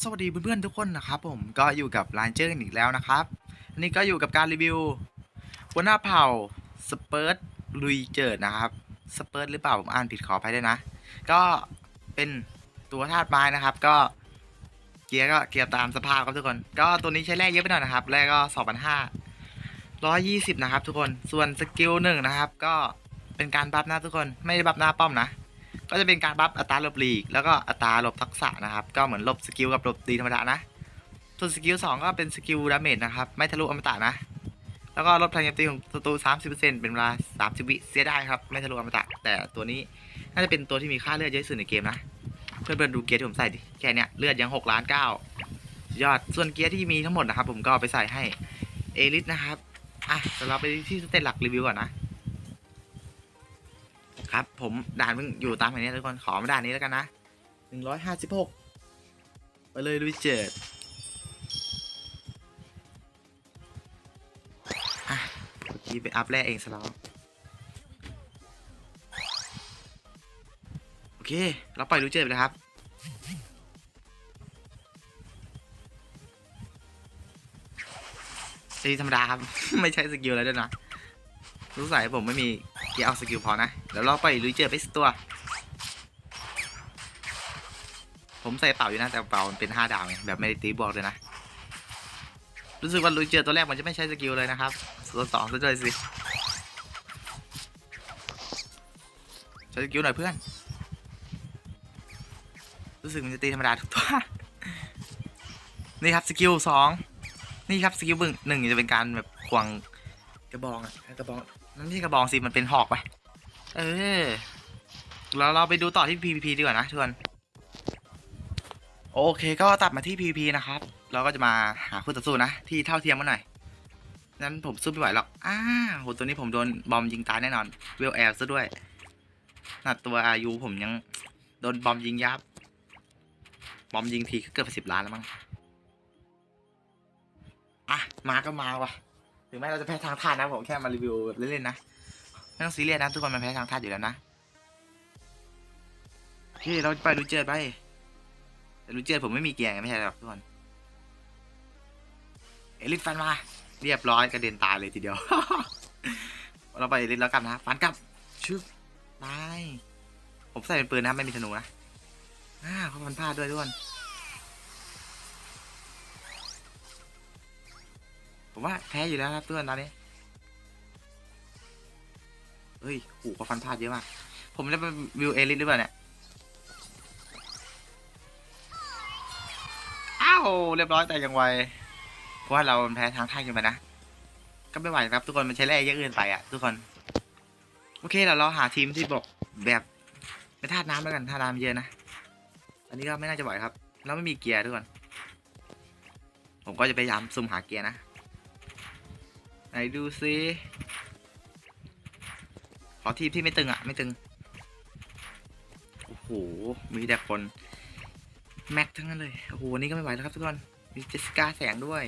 สวัสดีเพื่อนๆทุกคนนะครับผมก็อยู่กับร้านเจอกันอีกแล้วนะครับอันนี้ก็อยู่กับการรีวิวหัวหน้าเผ่าสเปิร์ตลุยเจิดนะครับสเปิร์ตหรือเปล่าผมอ่านผิดขออภัยด้วยนะ ก็เป็นตัวธาตุไม้นะครับ ก็เกียร์ก็เกียร์ตามสภาพครับทุกคน ก็ตัวนี้ใช้แร่เยอะไปหน่อยนะครับแร่ก็สองพันห้าร้อยยี่สิบนะครับทุกคนส่วนสกิลหนึ่งนะครับ ก็เป็นการบัฟนะทุกคนไม่ได้บัฟหน้าป้อมนะ ก็จะเป็นการบัฟอัตราหลบหลีก แล้วก็อัตราหลบทักษะนะครับ ก็เหมือนหลบสกิลกับหลบตีธรรมดานะ ส่วนสกิลสองก็เป็นสกิลดาเมจนะครับ ไม่ทะลุอมตะนะ แล้วก็ลดพลังโจมตีของศัตรู30%เป็นเวลา 30 วิเสียได้ครับ ไม่ทะลุอมตะ แต่ตัวนี้น่าจะเป็นตัวที่มีค่าเลือดเยอะที่สุดในเกมนะ เพื่อนๆดูเกียร์ที่ผมใส่ดิ แค่เนี้ยเลือดยัง6ล้าน9ยอด ส่วนเกียร์ที่มีทั้งหมดนะครับ ผมก็เอาไปใส่ให้เอลิสนะครับ อะเดี๋ยวเราไปที่สเตตหลักรีวิวก่อนนะ ครับผมด่านเพิ่งอยู่ตามแผนนี้ทุกคนขอมาด่านนี้แล้วกันนะหนึ่งร้อยห้าสิบหกไปเลยลุยเจิดอะเมื่อกี้ไปอัพแรกเองซะแล้วโอเค เราปล่อยลุยเจิดไปเลยครับตีธรรมดาครับ ไม่ใช่สกิลอะไรด้วยนะ รู้ใส่ผมไม่มี เกียร์เอาสกิลพอนะ เดี๋ยวเราไปลุยเจอไปสตัว ผมใส่เป่าอยู่นะ แต่เป่ามันเป็นห้าดาวไงแบบไม่ได้ตีบวกเลยนะ รู้สึกว่าลุยเจอตัวแรกมันจะไม่ใช้สกิลเลยนะครับตัวสองซะด้วยสิใช้สกิลหน่อยเพื่อน รู้สึกมันจะตีธรรมดาทุกตัวนี่ครับสกิลสองนี่ครับสกิลบึ้งหนึ่งจะเป็นการแบบควงกระบองอะกระบอง มันไม่กระบองสิมันเป็นหอกไปเออเราเราไปดูต่อที่ PVP ดีกว่านะทุกคนโอเคก็ตัดมาที่ PVP นะครับ เราก็จะมาหาคู่ต่อสู้นะ ที่เท่าเทียมกันหน่อยนั้นผมสู้ไม่ไหวหรอกอ้าโหตัวนี้ผมโดนบอมยิงตายแน่นอนเวลแอลซะด้วยน่ะตัวอายุผมยังโดนบอมยิงยับบอมยิงทีก็เกือบสิบล้านแล้วมั้งอะมาก็มาว่ะ ถึงแม้เราจะแพ้ทางธาตุนะผมแค่มารีวิวเล่นๆนะไม่ต้องซีเรียสนะทุกคนมันแพ้ทางธาตุอยู่แล้วนะโอเคเราไปดูเจอไปแต่ดูเจอผมไม่มีเกียร์ไงไม่ใช่หรอกทุกคน เอลิสฟันมา เรียบร้อยกระเด็นตายเลยทีเดียว เราไปเอลิสแล้วกันนะฟันกลับชึบตาย ผมใส่เป็นปืนนะไม่มีธนูนะอ่าเขาพันพลาดด้วยทุกคน ผมว่าแพ้อยู่แล้วครับเพื่อนตอนนี้เฮ้ยโหเขาฟันพลาดเยอะมาก ผมได้ไปวิวเอลิสหรือเปล่าเนี่ย อ้าว เรียบร้อยแต่ยังไว เพราะว่าเราแพ้ทางท่ากันไปนะ ก็ไม่ไหวครับทุกคนมันใช้แร่เยอะเกินไปอะ ทุกคน โอเคเดี๋ยวเราหาทีมที่บอกแบบไม่ท่าตุน้ำแล้วกันท่าตุน้ำเยอะนะ อันนี้ก็ไม่น่าจะไหวครับ เราไม่มีเกียร์ทุกคน ผมก็จะพยายามซุ่มหาเกียร์นะ ไหนดูซิขอทีมที่ไม่ตึงอะ ไม่ตึง โอ้โห มีแต่คน แม็กทั้งนั้นเลย โอ้โห นี่ก็ไม่ไหวแล้วครับทุกคน มีเจสก้าแสงด้วย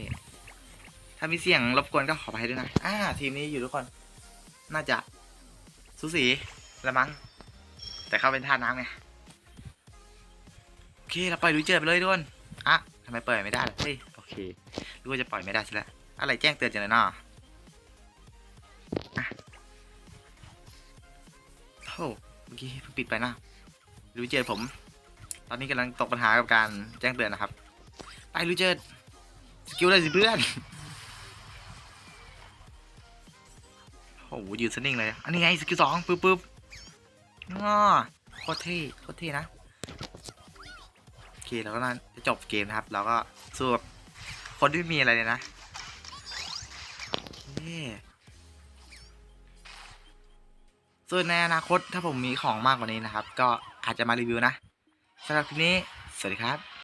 ถ้ามีเสียงรบกวนก็ขออภัยด้วยนะ อ่า ทีมนี้อยู่ทุกคน น่าจะสูสีละมั้ง แต่เข้าเป็นท่าน้ำไง โอเค เราปล่อยลุยเจอไปเลยทุกคนอะทำไมเปิดไม่ได้ล่ะเฮ้ย โอเครู้ว่าจะปล่อยไม่ได้ซะแล้วอะไรแจ้งเตือนจังเลยเนาะ โอ้เมื่อกี้เพิ่งปิดไปนะลูเจอร์ผม ตอนนี้กำลังตกปัญหากับการแจ้งเตือนนะครับ ไปลูเจอร์สกิลเลยสิเพื่อนโอ้โหยืนสนิ่งเลย อันนี้ไงสกิลสองปึ๊บปึ๊บง้อโคตรเท่โคตรเท่นะโอเคแล้วก็น่าจะจบเกมนะครับเราก็สู้กับคนที่ไม่มีอะไรเลยนะเย้ ส่วนในอนาคตถ้าผมมีของมากกว่านี้นะครับ ก็อาจจะมารีวิวนะสำหรับคลิปนี้ สวัสดีครับ